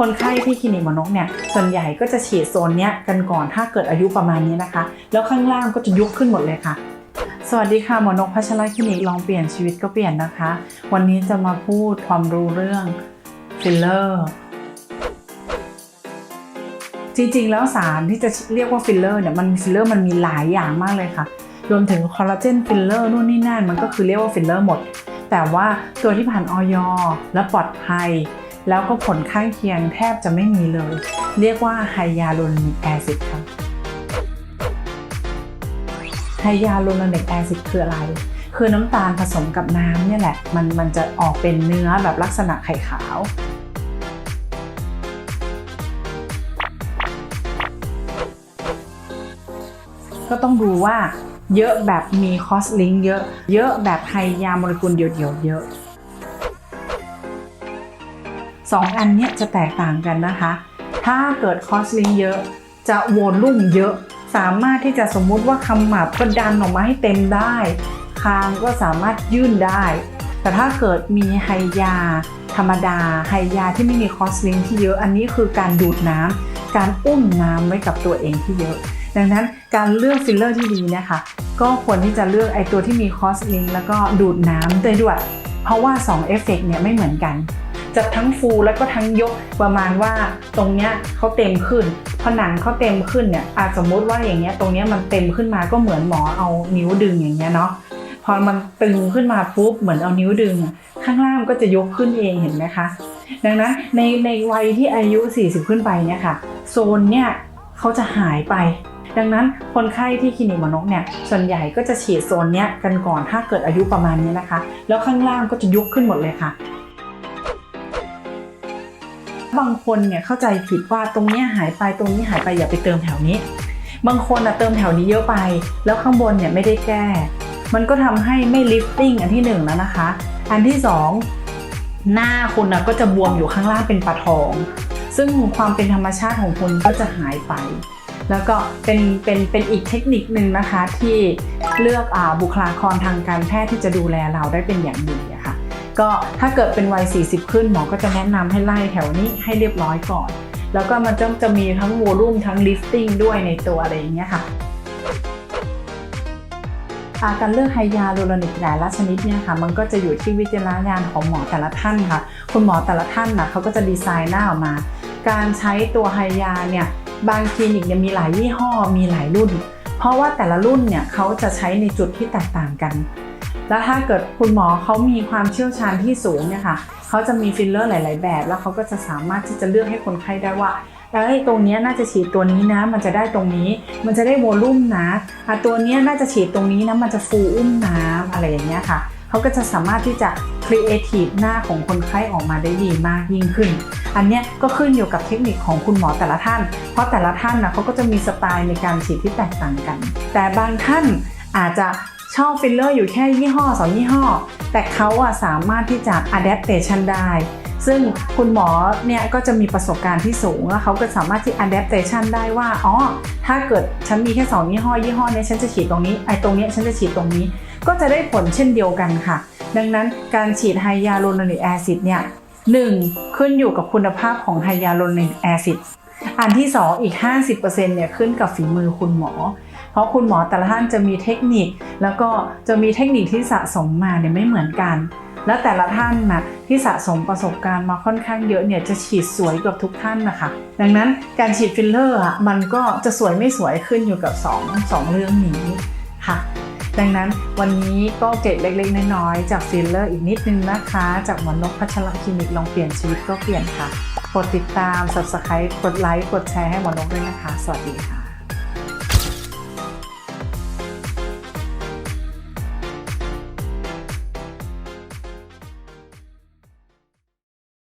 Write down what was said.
คนไข้ที่คลินิกหมอนกเนี่ยส่วนใหญ่ก็จะฉีดโซนเนี้ยกันก่อนถ้าเกิดอายุประมาณนี้นะคะ แล้วข้างล่างก็จะยุบขึ้นหมดเลยค่ะ สวัสดีค่ะหมอนกพัชรคลินิกลองเปลี่ยนชีวิตก็เปลี่ยนนะคะ วันนี้จะมาพูดความรู้เรื่องฟิลเลอร์จริงๆ แล้วสารที่จะเรียกว่าฟิลเลอร์เนี่ยมันฟิลเลอร์มันมีหลายอย่างมากเลยค่ะ รวมถึงคอลลาเจนฟิลเลอร์นู่นนี่นั่นมันก็คือเรียกว่าฟิลเลอร์หมด แต่ว่าตัวที่ผ่านออยและปลอดภัย แล้วก็ผลข้างเคียงแทบจะไม่มีเลย เรียกว่าไฮยาลูรอนิกแอซิดครับไฮยาลูรอนิกแอซิดคืออะไร คือน้ำตาลผสมกับน้ำเนี่ยแหละ มันมันจะออกเป็นเนื้อแบบลักษณะไข่ขาว ก็ต้องดูว่าเยอะแบบมีคอสลิงเยอะ เยอะแบบไฮยาโมเลกุลเดียวๆเยอะ สองอันนี้จะแตกต่างกันนะคะ ถ้าเกิดคอสลิงเยอะจะโวลุ่มเยอะ สามารถที่จะสมมุติว่าคำหมับก็ดันออกมาให้เต็มได้ คางก็สามารถยื่นได้ แต่ถ้าเกิดมีไฮยา ธรรมดาไฮยาที่ไม่มีคอสลิงที่เยอะอันนี้คือการดูดน้ำการอุ้มน้ำไว้กับตัวเองที่เยอะ ดังนั้นการเลือกฟิลเลอร์ที่ดีนะคะก็ควรที่จะเลือกไอตัวที่มีคอสลิงแล้วก็ดูดน้ำด้วยด้วย เพราะว่า2เอฟเฟกเนี่ยไม่เหมือนกัน จะทั้งฟูแล้วก็ทั้งยกประมาณว่าตรงเนี้ยเขาเต็มขึ้นพอหนังเขาเต็มขึ้นเนี่ยอาจสมมุติว่าอย่างเงี้ยตรงเนี้ยมันเต็มขึ้นมาก็เหมือนหมอเอานิ้วดึงอย่างเงี้ยเนาะพอมันตึงขึ้นมาปุ๊บเหมือนเอานิ้วดึง ข้างล่างก็จะยกขึ้นเองเห็นไหมคะ ดังนั้นในในวัยที่อายุ 40 ขึ้นไปเนี่ยค่ะ โซนเนี่ยเขาจะหายไป ดังนั้นคนไข้ที่คลินิกหมอนกเนี่ยส่วนใหญ่ก็จะฉีดโซนเนี้ยกันก่อนถ้าเกิดอายุประมาณนี้นะคะ แล้วข้างล่างก็จะยกขึ้นหมดเลยค่ะ บางคนเนี่ยเข้าใจผิดว่าตรงนี้หายไปตรงนี้หายไปอย่าไปเติมแถวนี้ บางคนอะเติมแถวนี้เยอะไป แล้วข้างบนเนี่ยไม่ได้แก้ มันก็ทำให้ไม่ลิฟติ้งอันที่หนึ่งแล้วนะคะ อันที่สองหน้าคุณนะก็จะบวมอยู่ข้างล่างเป็นปลาทอง ซึ่งความเป็นธรรมชาติของคุณก็จะหายไป แล้วก็เป็นเป็นเป็นอีกเทคนิคนึงนะคะที่เลือกอบุคลากรทางการแพทย์ที่จะดูแลเราได้เป็นอย่างดี ก็ถ้าเกิดเป็นวัย 40 ขึ้นหมอก็จะแนะนำให้ไล่แถวนี้ให้เรียบร้อยก่อน แล้วก็มันจะจะมีทั้งโวลูมทั้งลิฟติ้งด้วยในตัวอะไรอย่างเงี้ยค่ะอาการเลือกไฮยาลูรอนิกแต่ละชนิดเนี่ยค่ะมันก็จะอยู่ที่วิจารณญาณของหมอแต่ละท่านค่ะ คุณหมอแต่ละท่านนะเขาก็จะดีไซน์หน้าออกมา การใช้ตัวไฮยาเนี่ยบางคลินิกเนี่ยมีหลายยี่ห้อมีหลายรุ่น เพราะว่าแต่ละรุ่นเนี่ยเขาจะใช้ในจุดที่แตกต่างกัน แล้วถ้าเกิดคุณหมอเขามีความเชี่ยวชาญที่สูงเนี่ยค่ะเขาจะมีฟิลเลอร์หลาย ๆ แบบ แล้วเขาก็จะสามารถที่จะเลือกให้คนไข้ได้ว่าเอ้ยตรงนี้น่าจะฉีดตัวนี้นะ มันจะได้ตรงนี้ มันจะได้โวลุ่มนะอะตัวนี้น่าจะฉีดตรงนี้นะ มันจะฟูอุ้มน้ำอะไรอย่างเงี้ยค่ะ เขาก็จะสามารถที่จะครีเอทีฟหน้าของคนไข้ออกมาได้ดีมากยิ่งขึ้น อันเนี้ยก็ขึ้นอยู่กับเทคนิคของคุณหมอแต่ละท่าน เพราะแต่ละท่านนะเขาก็จะมีสไตล์ในการฉีดที่แตกต่างกัน แต่บางท่านอาจจะ ชอบฟิลเลอร์อยู่แค่ยี่ห้อสองยี่ห้อ แต่เขาอะสามารถที่จะ adaptation ได้ ซึ่งคุณหมอเนี่ยก็จะมีประสบการณ์ที่สูงแล้วเขาก็สามารถที่ adaptation ได้ว่าอ๋อถ้าเกิดฉันมีแค่2ยี่ห้อยี่ห้อเนี้ยฉันจะฉีดตรงนี้ไอ้ตรงเนี้ยฉันจะฉีดตรงนี้ ก็จะได้ผลเช่นเดียวกันค่ะ ดังนั้นการฉีดไฮยาลูรอนิกแอซิดเนี่ยหนึ่งขึ้นอยู่กับคุณภาพของไฮยาลูรอนิกแอซิดอันที่ 2 อีก 50%เนี่ยขึ้นกับฝีมือคุณหมอ ราะคุณหมอแต่ละท่านจะมีเทคนิค แล้วก็จะมีเทคนิคที่สะสมมาเนี่ยไม่เหมือนกัน และแต่ละท่านนะที่สะสมประสบการณ์มาค่อนข้างเยอะเนี่ยจะฉีดสวยกับทุกท่านนะคะดังนั้นการฉีดฟิลเลอร์อะมันก็จะสวยไม่สวยขึ้นอยู่กับ2 2เรื่องนี้ค่ะดังนั้นวันนี้ก็เกร็ดเล็กๆ น้อยๆ จากฟิลเลอร์อีกนิดนึงนะคะ จากหมอนกพัชรคลินิกลองเปลี่ยนชีวิตก็เปลี่ยนค่ะ กดติดตาม subscribe กดไลค์ กดแชร์ให้หมอนกด้วยนะคะ สวัสดีค่ะ